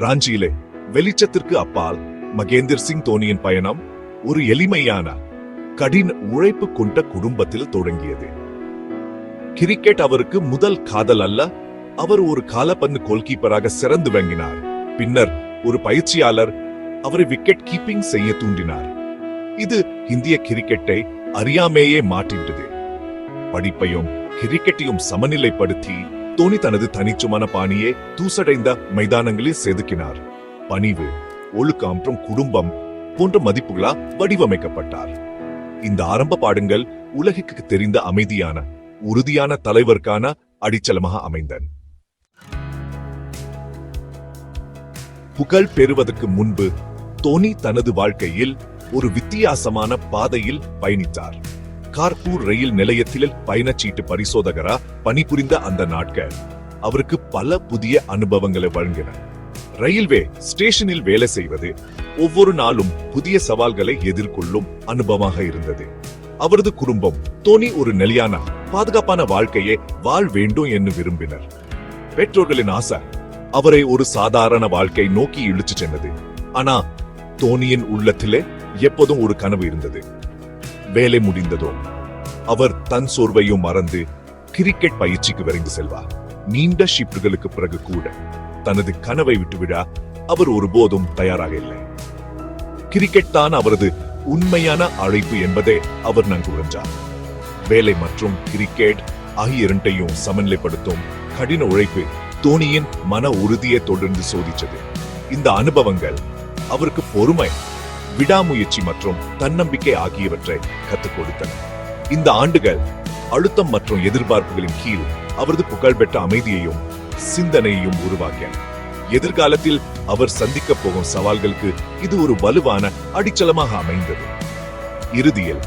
ராஞ்சியிலே வெளிச்சத்திற்கு அப்பால் மகேந்திர சிங் தோனியின் பயணம் ஒரு எளிமையான கடின உழைப்பு கொண்ட குடும்பத்தில் தொடங்கியது. கிரிக்கெட் அவருக்கு முதல் காதல் அல்ல அவர் ஒரு காலப்பந்து கோல்கீப்பராக சிறந்து வங்கினார் பின்னர் ஒரு பயிற்சியாளர் அவரை விக்கெட் கீப்பிங் செய்ய தூண்டினார். இது இந்திய கிரிக்கெட்டை அறியாமேயே மாற்றிவிட்டது. படிப்பையும் கிரிக்கெட்டையும் சமநிலைப்படுத்தி தோனி தனது தனிச்சுமான பாணியை தூசடைந்த மைதானங்களில் செதுக்கினார். பணிவு ஒழுக்கம் மற்றும் குடும்பம் போன்ற மதிப்புகளா வடிவமைக்கப்பட்டார். இந்த ஆரம்ப பாடங்கள் உலகிற்கு தெரிந்த அமைதியான உறுதியான தலைவருக்கான அடிச்சலமாக அமைந்தன. புகழ் பெறுவதற்கு முன்பு தோனி தனது வாழ்க்கையில் ஒரு வித்தியாசமான பாதையில் பயணித்தார். கார்பூர் ரயில் நிலையத்தில் பயணச்சீட்டு பரிசோதகரா பணிபுரிந்த அந்த நாட்கள் அவருக்கு பல புதிய அனுபவங்களை வழங்கின. ரயில்வே ஸ்டேஷனில் வேலை செய்வது ஒவ்வொரு நாளும் புதிய சவால்களை எதிர்கொள்ளும் அனுபவமாக இருந்தது. அவரது குடும்பம் தோனி ஒரு நிலையான பாதுகாப்பான வாழ்க்கையை வாழ் வேண்டும் என்று விரும்பினர். பெற்றோர்களின் ஆசை அவரை ஒரு சாதாரண வாழ்க்கை நோக்கி இழுச்சு சென்றது. ஆனா தோனியின் உள்ளத்திலே எப்போதும் ஒரு கனவு இருந்தது. வேலை முடிந்ததோ? அவர் தன் சோர்வையும் மறந்து கிரிக்கெட் பயிற்சிக்கு விரைந்து செல்வார். நீண்ட ஷிப்டுகளுக்கு பிறகு கூட தனது கனவை விட்டுவிட அவர் ஒருபோதும் தயாராக இல்லை. கிரிக்கெட் தான் அவரது உண்மையான அழைப்பு என்பதே அவர் நன்கு உணர்ந்தார். வேலை மற்றும் கிரிக்கெட் ஆகிய இரண்டையும் சமநிலைப்படுத்தும் கடின உழைப்பு தோனியின் மன உறுதியை தொடர்ந்து சோதிச்சது இந்த அனுபவங்கள் அவருக்கு பொறுமை விடாமுயற்சி மற்றும் தன்னம்பிக்கை ஆகியவற்றை கற்றுக் கொடுத்தன இந்த ஆண்டுகள் அழுத்தம் மற்றும் எதிர்பார்ப்புகளின் கீழ் அவரது புகழ்பெற்ற அமைதியையும் சிந்தனையையும் உருவாக்கின. எதிர்காலத்தில் அவர் சந்திக்க போகும் சவால்களுக்கு இது ஒரு வலுவான அடிச்சலமாக அமைந்தது. இறுதியில்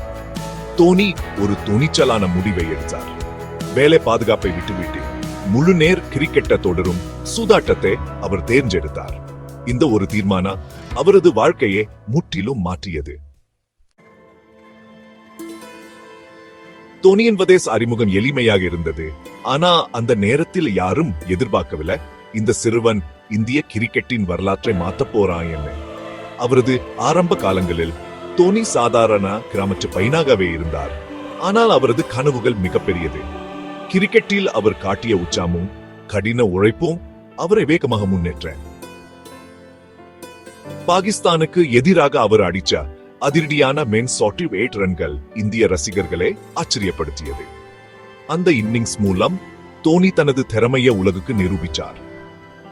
தோனி ஒரு துணிச்சலான முடிவை எடுத்தார். வேலை பாதுகாப்பை விட்டுவிட்டு முழு நேர் கிரிக்கெட்ட தொடரும் சூதாட்டத்தை அவர் தேர்ந்தெடுத்தார். இந்த ஒரு தீர்மானம் அவரது வாழ்க்கையை முற்றிலும் மாற்றியது. தோனி என்பதேஸ் அறிமுகம் எளிமையாக இருந்தது. ஆனா அந்த நேரத்தில் யாரும் எதிர்பார்க்கவில்லை. இந்த சிறுவன் இந்திய கிரிக்கெட்டின் வரலாற்றை மாத்தப் போறான் என்ன? அவரது ஆரம்ப காலங்களில் தோனி சாதாரண கிராமத்து பையனாகவே இருந்தார். ஆனால் அவரது கனவுகள் மிகப்பெரியது. கிரிக்கெட்டில் அவர் காட்டிய உச்சாமும் கடின உழைப்பும் அவரை வேகமாக முன்னேற்ற பாகிஸ்தானுக்கு எதிராக அவர் அடிச்ச அதிரடியான மென் சாட்டி எயிட் ரன்கள் இந்திய ரசிகர்களை ஆச்சரியப்படுத்தியது. அந்த இன்னிங்ஸ் மூலம் தோனி தனது திறமையை உலகுக்கு நிரூபித்தார்.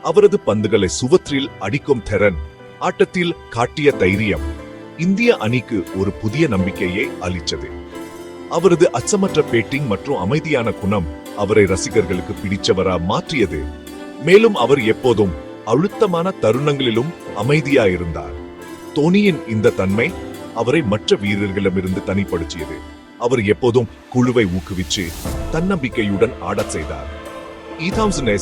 அவரது பந்துகளை சுவற்றில் அடிக்கும் திறன் ஆட்டத்தில் காட்டிய தைரியம் இந்திய அணிக்கு ஒரு புதிய நம்பிக்கையை அளித்தது. அவரது அச்சமற்ற பேட்டிங் மற்றும் அமைதியான குணம் அவரை ரசிகர்களுக்கு பிடிச்சவரா மாற்றியது. மேலும் அவர் எப்போதும் அழுத்தமான தருணங்களிலும் அமைதியா இருந்தார் தோனியின் இந்த தன்மை அவரை மற்ற வீரர்களிடமிருந்து தனிப்படுத்தியது. அவர் எப்போதும் குழுவை ஊக்குவிச்சு தன்னம்பிக்கையுடன் ஆடச் செய்தார்.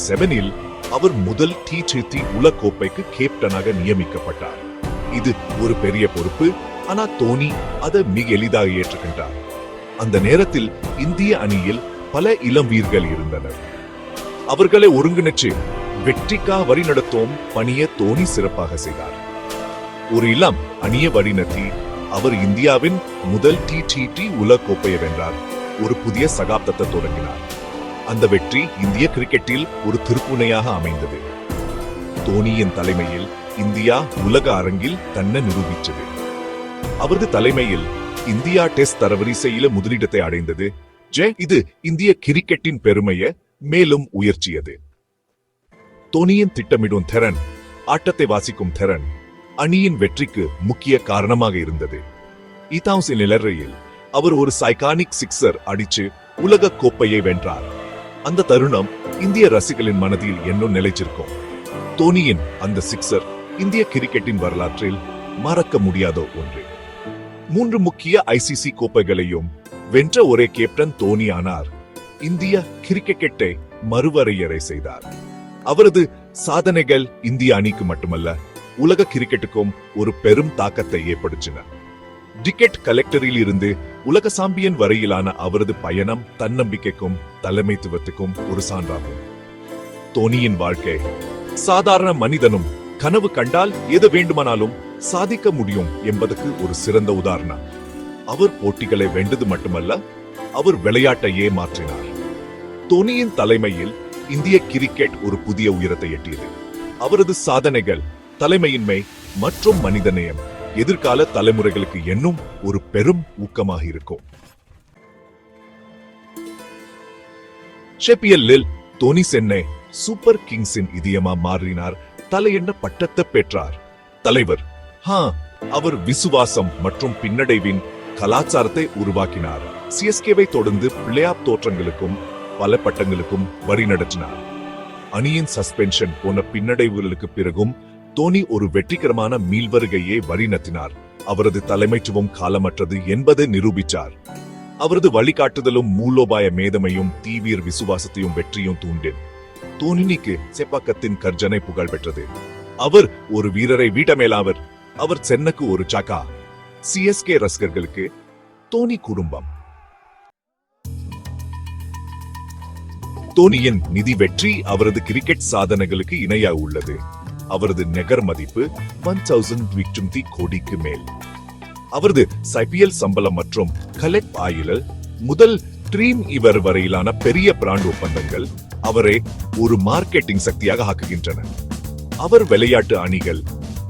செவனில் அவர் முதல் டி டி உலக கோப்பைக்கு கேப்டனாக நியமிக்கப்பட்டார். இது ஒரு பெரிய பொறுப்பு ஆனா தோனி அதை மிக எளிதாக ஏற்றுக்கின்றார் அந்த நேரத்தில் இந்திய அணியில் பல இளம் வீரர்கள் இருந்தனர். அவர்களை ஒருங்கிணைச்சு வெற்றிக்கா வழிநடத்தும் பணிய தோனி சிறப்பாக செய்தார். ஒரு இளம் அணிய வழிநடத்தி அவர் இந்தியாவின் முதல் டி டி டி உலக கோப்பையை வென்றார். ஒரு புதிய சகாப்தத்தை தொடங்கினார். அந்த வெற்றி இந்திய கிரிக்கெட்டில் ஒரு திருப்புனையாக அமைந்தது. தோனியின் தலைமையில் இந்தியா உலக அரங்கில் தன்னை நிரூபித்தது. அவரது தலைமையில் இந்தியா டெஸ்ட் தரவரிசையில முதலிடத்தை அடைந்தது. ஜே இது இந்திய கிரிக்கெட்டின் பெருமையை மேலும் உயர்த்தியது. தோனியின் திட்டமிடும் திறன் ஆட்டத்தை வாசிக்கும் திறன் அணியின் வெற்றிக்கு முக்கிய காரணமாக இருந்தது. ஈதாம்சின் நிலரையில் அவர் ஒரு சைகானிக் சிக்ஸர் அடிச்சு உலக கோப்பையை வென்றார். அந்த தருணம் இந்திய ரசிகளின் மனதில் என்னும் நிலைச்சிருக்கும் தோனியின் அந்த சிக்ஸர் இந்திய கிரிக்கெட்டின் வரலாற்றில் மறக்க முடியாத ஒன்று. மூன்று முக்கிய ஐசிசி கோப்பைகளையும் வென்ற ஒரே கேப்டன் தோனி ஆனார் இந்திய கிரிக்கெட்டை மறுவரையறை செய்தார். அவரது சாதனைகள் இந்திய அணிக்கு மட்டுமல்ல உலக கிரிக்கெட்டுக்கும் ஒரு பெரும் தாக்கத்தை ஏற்படுத்தின. டிக்கெட் கலெக்டரில் இருந்து உலக சாம்பியன் வரையிலான அவரது பயணம் தன்னம்பிக்கைக்கும் தலைமைத்துவத்துக்கும் ஒரு சான்றாகும். தோனியின் வாழ்க்கை சாதாரண மனிதனும் கனவு கண்டால் எது வேண்டுமானாலும் சாதிக்க முடியும் என்பதற்கு ஒரு சிறந்த உதாரணம். அவர் போட்டிகளை வென்றது மட்டுமல்ல அவர் விளையாட்டையே மாற்றினார். தோனியின் தலைமையில் இந்திய கிரிக்கெட் ஒரு புதிய உயரத்தை எட்டியது. அவரது சாதனைகள் தலைமையின்மை மற்றும் மனிதநேயம் எதிர்கால தலைமுறைகளுக்கு என்னும் ஒரு பெரும் ஊக்கமாக இருக்கும். ஷெப்பியல்லில் தோனி சென்னை சூப்பர் கிங்ஸின் இதயமா மாறினார் தலையென்ன பட்டத்தை பெற்றார். தலைவர் ஹா அவர் விசுவாசம் மற்றும் பின்னடைவின் கலாச்சாரத்தை உருவாக்கினார். சிஎஸ்கேவை தொடர்ந்து பிளேஆப் தோற்றங்களுக்கும் பல பட்டங்களுக்கும் வழி நடத்தினார். அணியின் சஸ்பென்ஷன் போன பின்னடைவுகளுக்கு பிறகும் தோனி ஒரு வெற்றிகரமான மீள்வருகையை வழிநடத்தினார் அவரது தலைமைத்துவம் காலமற்றது என்பதை நிரூபித்தார். அவரது வழிகாட்டுதலும் மூலோபாய மேதமையும் தீவிர விசுவாசத்தையும் வெற்றியும் தூண்டின். தோனினிக்கு செப்பாக்கத்தின் கர்ஜனை புகழ் பெற்றது. அவர் ஒரு வீரரை வீட்டமேலாவர். அவர் சென்னக்கு ஒரு சகா சிஎஸ்கே ரசிகர்களுக்கு தோனி குடும்பம். தோனியின் நிதி வெற்றி அவரது கிரிக்கெட் சாதனைகளுக்கு இணையாக உள்ளது. அவரது நெகர் மதிப்பு ஒன் தௌசண்ட் கோடிக்கு மேல். அவரது ஐபிஎல் சம்பளம் மற்றும் கலெக்ட் ஆயிலல் முதல் ட்ரீம் இவர் வரையிலான பெரிய பிராண்ட் ஒப்பந்தங்கள் அவரை ஒரு மார்க்கெட்டிங் சக்தியாக ஆக்குகின்றன. அவர் விளையாட்டு அணிகள்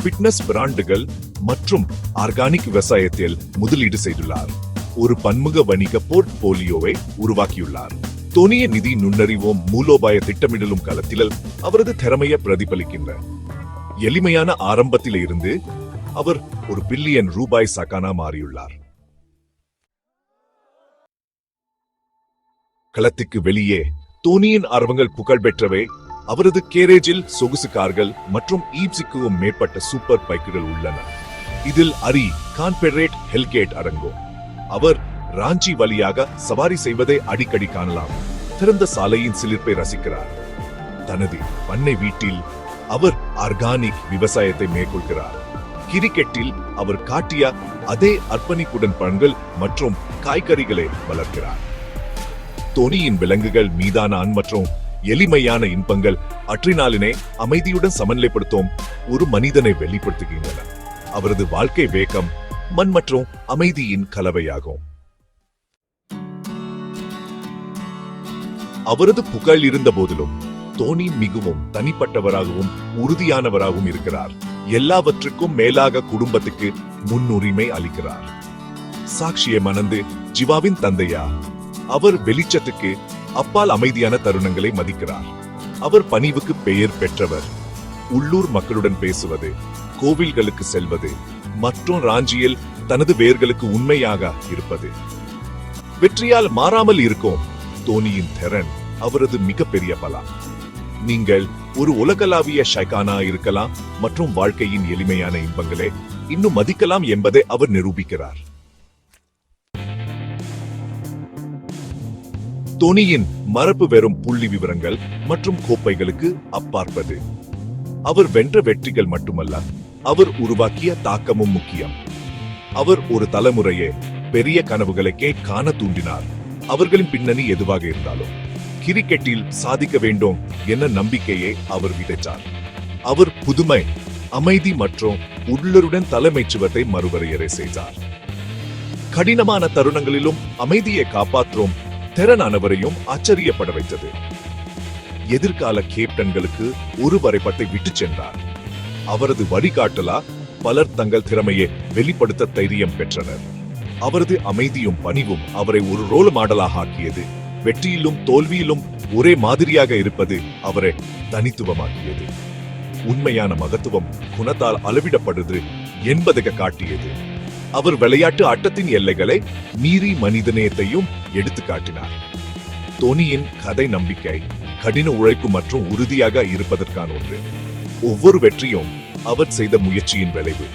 ஃபிட்னஸ் பிராண்டுகள் மற்றும் ஆர்கானிக் விவசாயத்தில் முதலீடு செய்துள்ளார். ஒரு பன்முக வணிக போர்ட்போலியோவை உருவாக்கியுள்ளார். தொனிய நிதி நுண்ணறிவும் மூலோபாய திட்டமிடலும் களத்தில் அவரது திறமையை பிரதிபலிக்கின்ற. எளிமையான ஆரம்பத்தில் இருந்து அவர் ஒரு பில்லியன் ரூபாய் சக்கானா மாறியுள்ளார். களத்துக்கு வெளியே தோனியின் ஆர்வங்கள் புகழ் பெற்றவை அவரது கேரேஜில் சொகுசு கார்கள் மற்றும் ஈப்சிக்கும் மேற்பட்ட சூப்பர் பைக்குகள் உள்ளன. இதில் அரி கான்பெரேட் ஹெல்கேட் அடங்கும் அவர் ராஞ்சி வழியாக சவாரி செய்வதை அடிக்கடி காணலாம். திறந்த சாலையின் சிலிர்ப்பை ரசிக்கிறார். தனது பண்ணை வீட்டில் அவர் ஆர்கானிக் விவசாயத்தை மேற்கொள்கிறார். கிரிக்கெட்டில் அவர் காட்டிய அதே அர்ப்பணிப்புடன் பழங்கள் மற்றும் காய்கறிகளை வளர்க்கிறார். தோனியின் விலங்குகள் மீதான அன் மற்றும் எளிமையான இன்பங்கள் அற்றினாலினை அமைதியுடன் சமநிலைப்படுத்தும் ஒரு மனிதனை வெளிப்படுத்துகின்றன. அவரது வாழ்க்கை வேகம் மண் மற்றும் அமைதியின் கலவையாகும். அவரது புகழ் இருந்த போதிலும் தோனி மிகவும் தனிப்பட்டவராகவும் உறுதியானவராகவும் இருக்கிறார். எல்லாவற்றுக்கும் மேலாக குடும்பத்துக்கு முன்னுரிமை அளிக்கிறார். சாட்சியை மணந்து ஜிவாவின் தந்தையா? அவர் வெளிச்சத்துக்கு அப்பால் அமைதியான தருணங்களை மதிக்கிறார். அவர் பணிவுக்கு பெயர் பெற்றவர். உள்ளூர் மக்களுடன் பேசுவது கோவில்களுக்கு செல்வது மற்றும் ராஞ்சியில் தனது வேர்களுக்கு உண்மையாக இருப்பது. வெற்றியால் மாறாமல் இருக்கும் தோனியின் திறன். அவரது மிகப்பெரிய பலம் நீங்கள் ஒரு உலகளாவிய ஷைகானா இருக்கலாம் மற்றும் வாழ்க்கையின் எளிமையான இன்பங்களை இன்னும் மதிக்கலாம் என்பதை அவர் நிரூபிக்கிறார். தொனியின் மரபு வெறும் புள்ளி விவரங்கள் மற்றும் கோப்பைகளுக்கு அப்பாற்பது. அவர் வென்ற வெற்றிகள் மட்டுமல்ல அவர் உருவாக்கிய தாக்கமும் முக்கியம். அவர் ஒரு தலைமுறையே பெரிய கனவுகளுக்கே காண தூண்டினார். அவர்களின் பின்னணி எதுவாக இருந்தாலும். கிரிக்கெட்டில் சாதிக்க வேண்டும் என நம்பிக்கையை அவர் விதைத்தார். அவர் புதுமை அமைதி மற்றும் உள்ளருடன் தலைமைச்சுவத்தை மறுவரையறை செய்தார். கடினமான தருணங்களிலும் அமைதியை காப்பாற்றும் திறனானவரையும் ஆச்சரியப்பட வைத்தது. எதிர்கால கேப்டன்களுக்கு ஒரு வரைபட்டை விட்டுச் சென்றார். அவரது வழிகாட்டலா பலர் தங்கள் திறமையை வெளிப்படுத்த தைரியம் பெற்றனர். அவரது அமைதியும் பணிவும் அவரை ஒரு ரோல் மாடலாக ஆக்கியது. வெற்றியிலும் தோல்வியிலும் ஒரே மாதிரியாக இருப்பது அவரை தனித்துவமாக்கியது. உண்மையான மகத்துவம் குணத்தால் அளவிடப்படுது என்பதை காட்டியது. அவர் விளையாட்டு ஆட்டத்தின் எல்லைகளை மீறி மனிதநேயத்தையும் எடுத்து காட்டினார். தோனியின் கதை நம்பிக்கை கடின உழைப்பு மற்றும் உறுதியாக இருப்பதற்கான ஒன்று. ஒவ்வொரு வெற்றியும் அவர் செய்த முயற்சியின் விளைவு.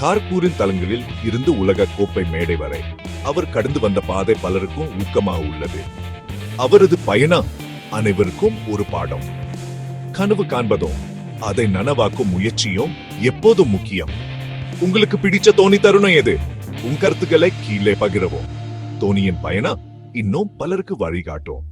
கார்பூரின் தலங்களில் இருந்து உலக கோப்பை மேடை வரை அவர் கடந்து வந்த பாதை பலருக்கும் ஊக்கமாக உள்ளது. அவரது பயணம் அனைவருக்கும் ஒரு பாடம். கனவு காண்பதும் அதை நனவாக்கும் முயற்சியும் எப்போதும் முக்கியம். உங்களுக்கு பிடிச்ச தோனி தருணம் எது? உன் கருத்துக்களை கீழே பகிரவும். தோனியின் பயணம் இன்னும் பலருக்கு வழிகாட்டும்.